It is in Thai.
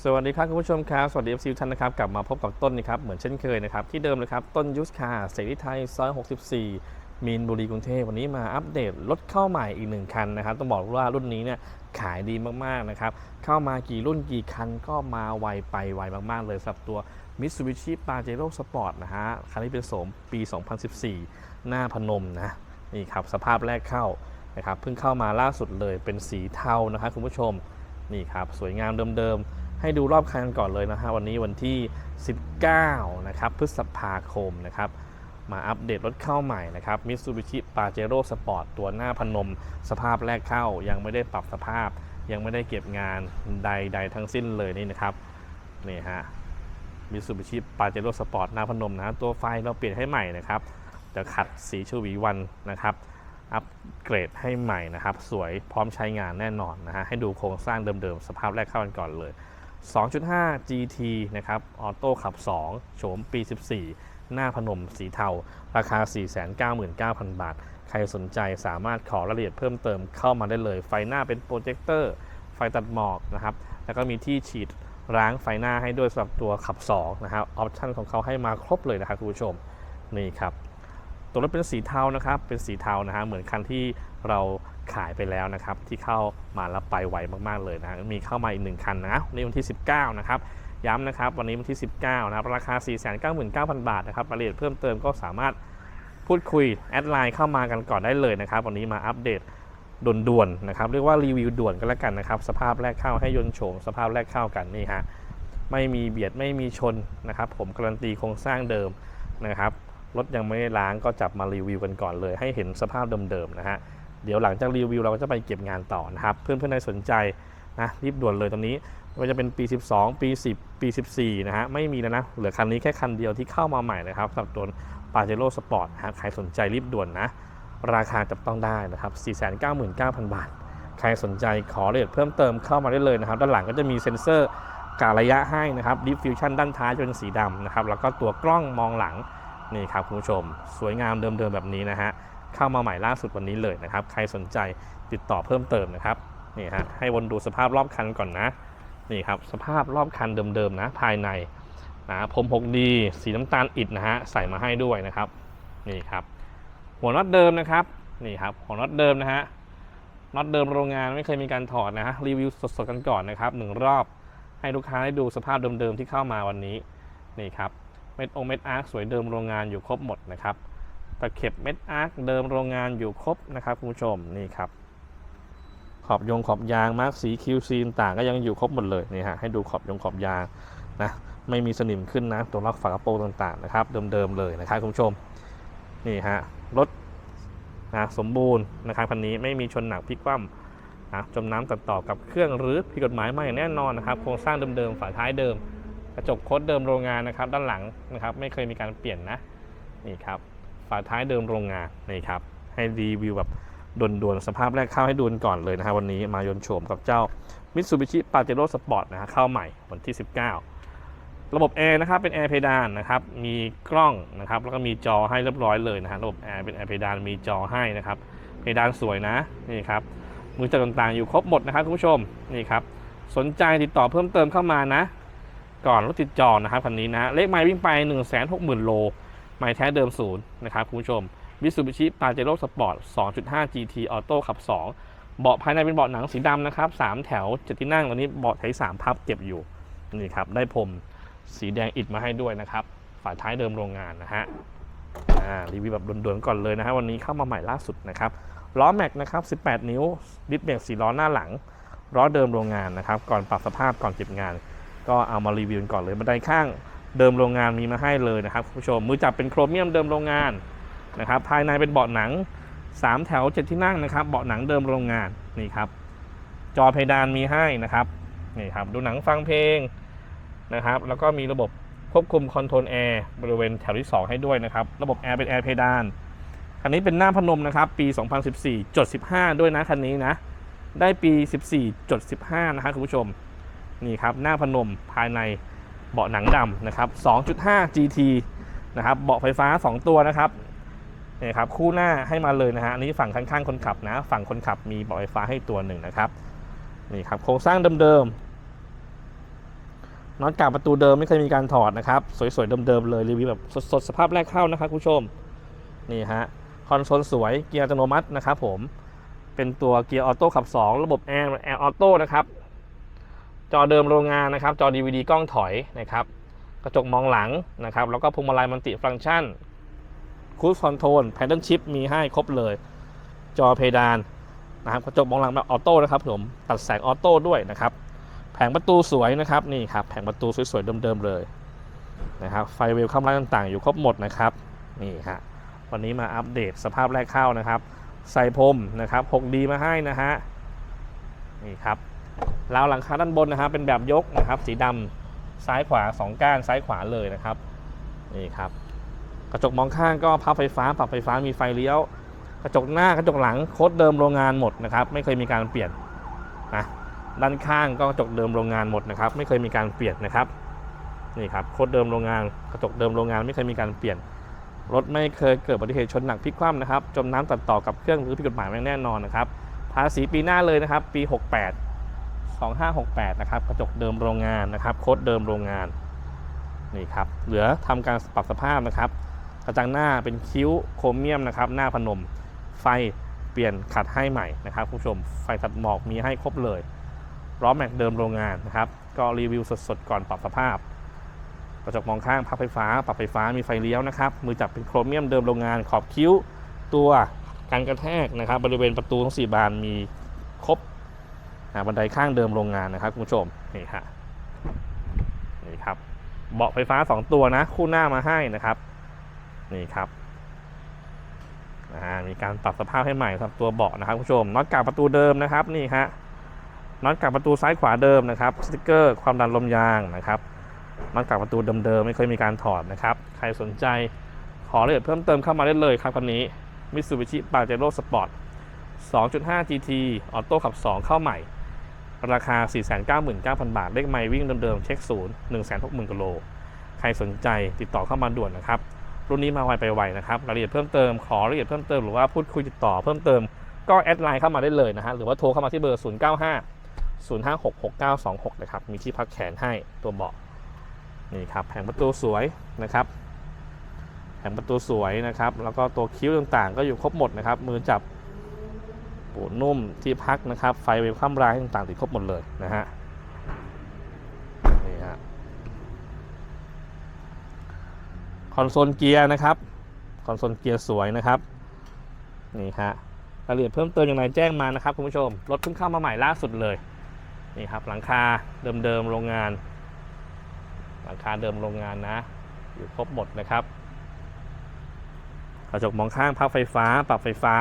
สวัสดีครับคุณผู้ชมครับ สวัสดีเอฟซีท่านนะครับกลับมาพบกับต้นนะครับเหมือนเช่นเคยนะครับที่เดิมเลยครับต้นยุสคาเสรีไทยซอย 64 มีนบุรีกรุงเทพวันนี้มาอัปเดตรถเข้าใหม่อีกหนึ่งคันนะครับต้องบอกว่ารุ่นนี้เนี่ยขายดีมากๆนะครับเข้ามากี่รุ่นกี่คันก็มาไวไปไวมากๆเลยสำหรับตัว Mitsubishi Pajero Sport นะฮะคันนี้เป็นโสมปี 2014 หน้าพนมนะนี่ครับสภาพแรกเข้านะครับเพิ่งเข้ามาล่าสุดเลยเป็นสีเทานะครับคุณผู้ชมนี่ครับสวยงามเดิมๆ ให้ดูรอบคันก่อนเลยนะฮะวันนี้วันที่ 19 นะครับพฤษภาคมนะครับมาอัปเดตรถเข้าใหม่นะครับ Mitsubishi Pajero Sport ตัวหน้าพนม สภาพแรกเข้ายังไม่ได้ปรับสภาพ ยังไม่ได้เก็บงานใดๆทั้งสิ้นเลยนี่นะครับนี่ฮะ Mitsubishi Pajero Sport หน้าพนมนะตัวไฟเราเปลี่ยนให้ใหม่นะครับจะขัดสีชวีวันนะครับอัปเกรดให้ใหม่นะครับ สวยพร้อมใช้งานแน่นอนนะฮะให้ดูโครงสร้างเดิมๆ สภาพแรกเข้ากันก่อนเลย 2.5 GT นะครับ ออโต้ขับ 2 โฉมปี 14 หน้าพนมสีเทา ราคา 499,000 บาท ใครสนใจสามารถขอรายละเอียดเพิ่มเติมเข้ามาได้เลย ไฟหน้าเป็นโปรเจคเตอร์ ไฟตัดหมอกนะครับ แล้วก็มีที่ฉีดล้างไฟหน้าให้ด้วยสำหรับตัวขับ 2 นะครับ ออปชั่นของเขาให้มาครบเลยนะครับคุณผู้ชม นี่ครับ ตัวรถเป็นสีเทานะครับ เป็นสีเทานะฮะ เหมือนคันที่เราขายไปแล้วนะครับ ที่เข้ามาแล้วไปไวมากๆเลยนะมีเข้ามาอีกหนึ่งคันนะนนี้วันที่ 19 นะครับ ย้ำนะครับ วันนี้วันที่ 19 นะครับ ราคา 499,000 บาทนะครับรายละเอียดเพิ่มเติมก็สามารถพูดคุยแอดไลน์เข้ามากันก่อนได้เลยนะครับ วันนี้มาอัปเดตด่วนๆนะครับ เรียกว่ารีวิวด่วนก็แล้วกันนะครับ สภาพแรกเข้าให้ยนต์โฉมสภาพแรกเข้ากันนี่ฮะ ไม่มีเบียดไม่มีชนนะครับ ผมการันตีโครงสร้างเดิมนะครับ รถยังไม่ได้ล้างก็จับมารีวิวกันก่อนเลย ให้เห็นสภาพเดิมๆนะฮะเดี๋ยวหลังจากรีวิวเราก็จะไปเก็บงานต่อนะครับ เพื่อนๆใดสนใจนะรีบด่วนเลยตอนนี้ว่าจะเป็นปี 12 ปี 10 ปี 14 นะฮะ ไม่มีแล้วนะ เหลือคันนี้แค่คันเดียวที่เข้ามาใหม่นะครับสำหรับตัวปาเจโร่สปอร์ตนะฮะใครสนใจรีบด่วนนะ ราคาจับต้องได้นะครับ 499,000 บาท ใครสนใจขอรายละเอียดเพิ่มเติมเข้ามาได้เลยนะครับ ด้านหลังก็จะมีเซ็นเซอร์กะระยะให้นะครับดิฟฟิวชันด้านท้ายจะเป็นสีดำนะครับ แล้วก็ตัวกล้องมองหลัง นี่ครับคุณผู้ชม สวยงามเดิมๆแบบนี้นะฮะเข้ามาใหม่ล่าสุดวันนี้เลยนะครับ ใครสนใจติดต่อเพิ่มเติมนะครับนี่ฮะให้วนดูสภาพรอบคันก่อนนะนี่ครับสภาพรอบคันเดิมๆนะภายในนะพรม 6D สีน้ำตาลอิฐนะฮะใส่มาให้ด้วยนะครับนี่ครับหัวน็อตเดิมนะครับนี่ครับหัวน็อตเดิมนะฮะน็อตเดิมโรงงานไม่เคยมีการถอดนะฮะรีวิวสดๆกันก่อนนะครับหนึ่งรอบให้ลูกค้าได้ดูสภาพเดิมๆที่เข้ามาวันนี้นี่ครับ เม็ดองเม็ดอาร์คสวยเดิมโรงงานอยู่ครบหมดนะครับตะเข็บเม็ดอาร์คเดิมโรงงานอยู่ครบนะครับคุณผู้ชมนี่ครับขอบยงขอบยางมาร์กสีคิวซีต่างก็ยังอยู่ครบหมดเลยนี่ฮะให้ดูขอบยงขอบยางนะไม่มีสนิมขึ้นนะตัวล็อกฝากระโปรงต่างๆนะครับเดิมๆเลยนะครับคุณผู้ชมนี่ฮะรถนะสมบูรณ์นะครับคันนี้ไม่มีชนหนักพลิกคว่ำนะจมน้ำตัดต่อกับเครื่องหรือผิดกฎหมายไม่แน่นอนนะครับโครงสร้างเดิมๆฝาท้ายเดิม กระจกโคดเดิมโรงงานนะครับ ด้านหลังนะครับไม่เคยมีการเปลี่ยนนะนี่ครับฝาท้ายเดิมโรงงานนี่ครับให้รีวิวแบบด่วนๆสภาพแรกเข้าให้ดูกันก่อนเลยนะครับวันนี้มายนโฉมกับเจ้า Mitsubishi Pajero Sport นะฮะเข้าใหม่วันที่ 19 ระบบแอร์นะครับเป็นแอร์เพดานนะครับมีกล้องนะครับแล้วก็มีจอให้เรียบร้อยเลยนะฮะระบบแอร์เป็นแอร์เพดานมีจอให้นะครับเพดานสวยนะนี่ครับมือจับต่างๆอยู่ครบหมดนะครับคุณผู้ชมนี่ครับสนใจติดต่อเพิ่มเติมเข้ามานะ ก่อนรถติดจอนะครับคันนี้นะเลขไมล์วิ่งไป 1 6 0 0 0 0 โล ไมล์แท้เดิมศูนย์นะครับคุณผู้ชม Mitsubishi Pajero Sport 2.5 GT Auto ขับ 2 เบาะภายในเป็นเบาะหนังสีดำนะครับ 3 แถวเจ็ดที่นั่งตอนนี้เบาะไทย3พับเก็บอยู่ นี่ครับ ได้พรมสีแดงอิฐมาให้ด้วยนะครับ ฝาท้ายเดิมโรงงานนะฮะรีวิวแบบด่วนๆก่อนเลยนะฮะวันนี้เข้ามาใหม่ล่าสุดนะครับล้อแม็กนะครับ 18 นิ้วดิสเบรกสีล้อหน้าหลังล้อเดิมโรงงานนะครับ ก่อนปรับสภาพก่อนเก็บงาน ก็เอามารีวิวกันก่อนเลยบันไดข้างเดิมโรงงานมีมาให้เลยนะครับคุณผู้ชมมือจับเป็นโครเมียมเดิมโรงงานนะครับภายในเป็นเบาะหนัง 3 แถว7ที่นั่งนะครับเบาะหนังเดิมโรงงานนี่ครับจอเพดานมีให้นะครับนี่ครับดูหนังฟังเพลงนะครับแล้วก็มีระบบควบคุมคอนโทรลแอร์บริเวณแถวที่ 2 ให้ด้วยนะครับระบบแอร์เป็นแอร์เพดานคันนี้เป็นหน้าพนมนะครับปี 2014จด15 ด้วยนะคันนี้นะได้ปี 14จด15 นะครับคุณผู้ชม นี่ครับหน้าพนมภายในเบาะหนังดำนะครับ 2.5 GT นะครับเบาะไฟฟ้า 2 ตัวนะครับนี่ครับคู่หน้าให้มาเลยนะฮะอันนี้ฝั่งข้างๆคนขับนะ ฝั่งคนขับมีเบาะไฟฟ้าให้ตัวหนึ่งนะครับนี่ครับโครงสร้างเดิมๆน็อตกาบประตูเดิมไม่เคยมีการถอดนะครับ สวยๆเดิมๆเลยรีวิวแบบสดๆสภาพแรกเข้านะครับคุณผู้ชมนี่ฮะคอนโซลสวยเกียร์อัตโนมัตินะครับผมเป็นตัวเกียร์ออโต้ขับ 2 ระบบแอร์แอร์ออโต้นะครับ จอเดิมโรงงานนะครับ จอ DVD กล้องถอยนะครับกระจกมองหลังนะครับ แล้วก็พวงมาลัยมัลติฟังก์ชันคูสคอนโทรลแพนเดิลชิพมีให้ครบเลย จอเพดานนะครับกระจกมองหลังแบบออโต้นะครับผมตัดแสงออโต้ด้วยนะครับ แผงประตูสวยนะครับนี่ครับแผงประตูสวยๆเดิมๆเลยนะครับไฟเวลข้ามไลน์ต่างๆ อยู่ครบหมดนะครับนี่ฮะวันนี้มาอัปเดตสภาพแรกเข้านะครับ ใส่พรมนะครับ 6D มาให้นะฮะนี่ครับ ราวหลังคาด้านบนนะครับ เป็นแบบยกนะครับ สีดำซ้ายขวา 2 ก้านซ้ายขวาเลยนะครับนี่ครับ กระจกมองข้างก็พับไฟฟ้าปรับไฟฟ้ามีไฟเลี้ยว กระจกหน้ากระจกหลังโค้ดเดิมโรงงานหมดนะครับ ไม่เคยมีการเปลี่ยนนะด้านข้างก็กระจกเดิมโรงงานหมดนะครับ ไม่เคยมีการเปลี่ยนนะครับนี่ครับโค้ดเดิมโรงงาน กระจกเดิมโรงงานไม่เคยมีการเปลี่ยนรถไม่เคยเกิดอุบัติเหตุชนหนักพลิกคว่ำนะครับจมน้ำตัดต่อกับเครื่องหรือผิดกฎหมายแน่นอนนะครับภาษีปีหน้าเลยนะครับ ปี 68 2568 นะครับ กระจกเดิมโรงงานนะครับ โค้ดเดิมโรงงาน นี่ครับ เหลือทำการปรับสภาพนะครับ กระจังหน้าเป็นคิ้วโครเมียมนะครับ หน้าพนม ไฟเปลี่ยนขัดให้ใหม่นะครับคุณผู้ชม ไฟตัดหมอกมีให้ครบเลยล้อแม็กเดิมโรงงานนะครับ ก็รีวิวสดๆ ก่อนปรับสภาพ กระจกมองข้างพับไฟฟ้า ปรับไฟฟ้า มีไฟเลี้ยวนะครับ มือจับเป็นโครเมียมเดิมโรงงาน ขอบคิ้ว ตัว การกระแทกนะครับ บริเวณประตูทั้งสี่บานมีครบ บันไดข้างเดิมโรงงานนะครับคุณผู้ชมนี่ฮะนี่ครับเบาะไฟฟ้า 2 ตัวนะ คู่หน้ามาให้นะครับ นี่ครับมีการปรับสภาพให้ใหม่สำหรับตัวเบาะนะครับคุณผู้ชมน็อตกาบประตูเดิมนะครับนี่ฮะน็อตกลับประตูซ้ายขวาเดิมนะครับสติกเกอร์ความดันลมยางนะครับน็อตกลับประตูเดิมๆไม่เคยมีการถอดนะครับ ใครสนใจขอรายละเอียดเพิ่มเติมเข้ามาได้เลยครับคันนี้มิตซูบิชิปาเจโร่สปอร์ต2.5 GT ออโต้ขับ 2 เข้าใหม่ ราคา 499,000 บาท เลขไมวิ่งเดิมๆ เช็คศูนย์160,000กิโล ใครสนใจติดต่อเข้ามาด่วนนะครับ รุ่นนี้มาไวไปไวนะครับ รายละเอียดเพิ่มเติม ขอรายละเอียดเพิ่มเติม หรือว่าพูดคุยติดต่อเพิ่มเติม ก็แอดไลน์เข้ามาได้เลยนะฮะ หรือว่าโทรเข้ามาที่เบอร์ 095 0566926 นะครับ มีที่พักแขนให้ตัวเบาะ นี่ครับ แผงประตูสวยนะครับ แผงประตูสวยนะครับ แล้วก็ตัวคิ้วต่างๆ ก็อยู่ครบหมดนะครับ มือจับ ปูนุ่มที่พักนะครับ ไฟเวลข้ามรายต่างๆติดครบหมดเลยนะฮะนี่ฮะคอนโซลเกียร์นะครับคอนโซลเกียร์สวยนะครับนี่ฮะรายละเอียดเพิ่มเติมอย่างไรแจ้งมานะครับคุณผู้ชมรถเพิ่งเข้ามาใหม่ล่าสุดเลยนี่ครับหลังคาเดิมๆโรงงาน หลังคาเดิมโรงงานนะอยู่ครบหมดนะครับกระจกมองข้างพับไฟฟ้า ปรับไฟฟ้า